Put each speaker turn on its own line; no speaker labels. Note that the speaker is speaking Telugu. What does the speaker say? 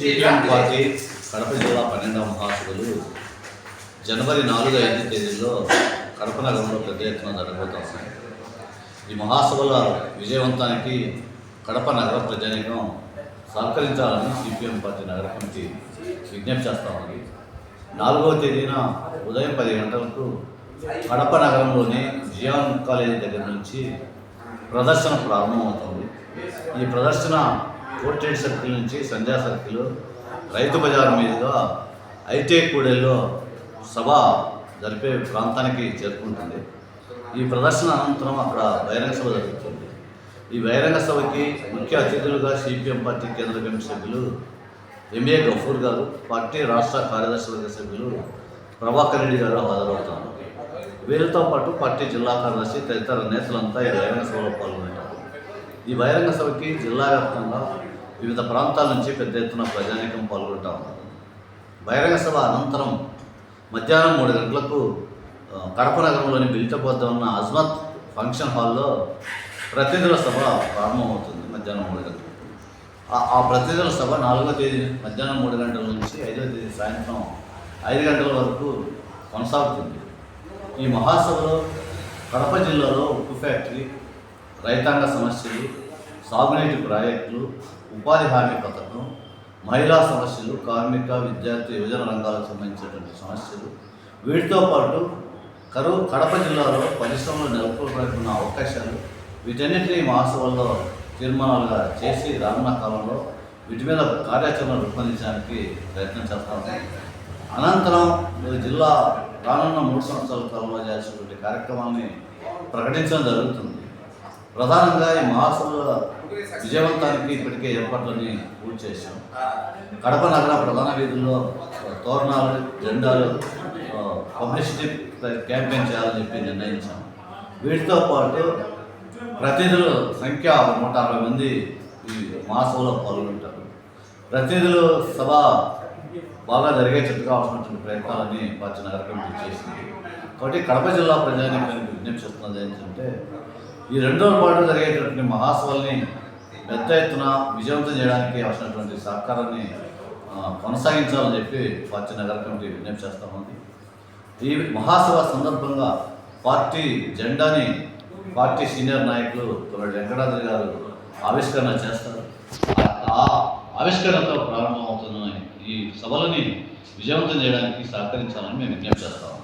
పార్టీ కడప జిల్లా పన్నెండవ మహాసభలు జనవరి నాలుగు ఐదు తేదీల్లో కడప నగరంలో పెద్ద ఎత్తున జరగబోతున్నాయి ఈ మహాసభల విజయవంతానికి కడప నగర ప్రజానీకం సహకరించాలని సిపిఎం పార్టీ నగర కమిటీ విజ్ఞప్తి చేస్తా ఉంది. నాలుగవ తేదీన ఉదయం పది గంటలకు కడప నగరంలోని జియాన్ కాలేజీ దగ్గర నుంచి ప్రదర్శన ప్రారంభమవుతుంది. ఈ ప్రదర్శన కోర్టెడ్ సర్కిల్ నుంచి సంధ్యా సర్కిల్ రైతు బజార్ మీదుగా ఐటీ కూడెల్లో సభ జరిపే ప్రాంతానికి చేరుకుంటుంది. ఈ ప్రదర్శన అనంతరం అక్కడ బహిరంగ సభ జరుగుతుంది. ఈ బహిరంగ సభకి ముఖ్య అతిథులుగా సిపిఎం పార్టీ కేంద్ర కమిటీ సభ్యులు ఎంఏ గఫూర్ గారు పార్టీ రాష్ట్ర కార్యదర్శి సభ్యులు ప్రభాకర్ రెడ్డి గారు హాజరవుతారు. వీరితో పాటు పార్టీ జిల్లా కార్యదర్శి తదితర నేతలంతా ఈ బహిరంగ సభలో పాల్గొంటారు. ఈ బహిరంగ సభకి జిల్లా వ్యాప్తంగా వివిధ ప్రాంతాల నుంచి పెద్ద ఎత్తున ప్రజానీకం పాల్గొంటా ఉన్నారు. బహిరంగ సభ అనంతరం మధ్యాహ్నం మూడు గంటలకు కడప నగరంలోని బిల్టపోద్ద ఉన్న అజ్మత్ ఫంక్షన్ హాల్లో ప్రతినిధుల సభ ప్రారంభమవుతుంది మధ్యాహ్నం మూడు గంటలకు. ఆ- ఆ ప్రతినిధుల సభ నాలుగో తేదీ మధ్యాహ్నం మూడు గంటల నుంచి ఐదో తేదీ సాయంత్రం ఐదు గంటల వరకు కొనసాగుతుంది. ఈ మహాసభలో కడప జిల్లాలో ఉక్కు ఫ్యాక్టరీ రైతాంగ సమస్యలు సాగునీటి ప్రాజెక్టులు ఉపాధి హామీ పథకం మహిళా సమస్యలు కార్మిక విద్యార్థి యువజన రంగాలకు సంబంధించినటువంటి సమస్యలు. వీటితో పాటు కరువు కడప జిల్లాలో పరిశ్రమలు నెలకొల్పడుతున్న ఉన్న అవకాశాలు వీటన్నిటిని మహాసభల్లో తీర్మానాలుగా చేసి రానున్న కాలంలో వీటి మీద కార్యాచరణ రూపొందించడానికి ప్రయత్నం చేస్తాము అనంతరం జిల్లా రానున్న మూడు సంవత్సరాల కాలంలో చేయాల్సినటువంటి కార్యక్రమాన్ని ప్రకటించడం జరుగుతుంది. ప్రధానంగా ఈ మహాసభల విజయవంతానికి ఇప్పటికే ఏర్పాట్లని పూర్తి చేశాం. కడప నగర ప్రధాన వీధుల్లో తోరణాలు జెండాలు పబ్లిసిటీ క్యాంపెయిన్ చేయాలని చెప్పి నిర్ణయించాం. వీటితో పాటు ప్రతినిధుల సంఖ్య నూట అరవై మంది ఈ మహాసభలో పాల్గొంటారు. ప్రతినిధులు సభ బాగా జరిగేటట్టు కావాల్సినటువంటి ప్రయత్నాలని పార్టీ నగర కమిటీ చేసింది. కాబట్టి కడప జిల్లా ప్రజానీకానికి విజ్ఞప్తి చేస్తున్నది ఏంటంటే ఈ రెండవ పాటు జరిగేటటువంటి మహాసభల్ని పెద్ద ఎత్తున విజయవంతం చేయడానికి అవసరమైనటువంటి సహకారాన్ని కొనసాగించాలని చెప్పి పార్టీ నగర కమిటీ విజ్ఞప్తి చేస్తా ఉంది. ఈ మహాసభ సందర్భంగా పార్టీ జెండాని పార్టీ సీనియర్ నాయకులు తొలడి వెంకటాద్రి గారు ఆవిష్కరణ చేస్తారు. ఆ- ఆవిష్కరణతో ప్రారంభమవుతున్న ఈ సభలని విజయవంతం చేయడానికి సహకరించాలని మేము విజ్ఞప్తి చేస్తాము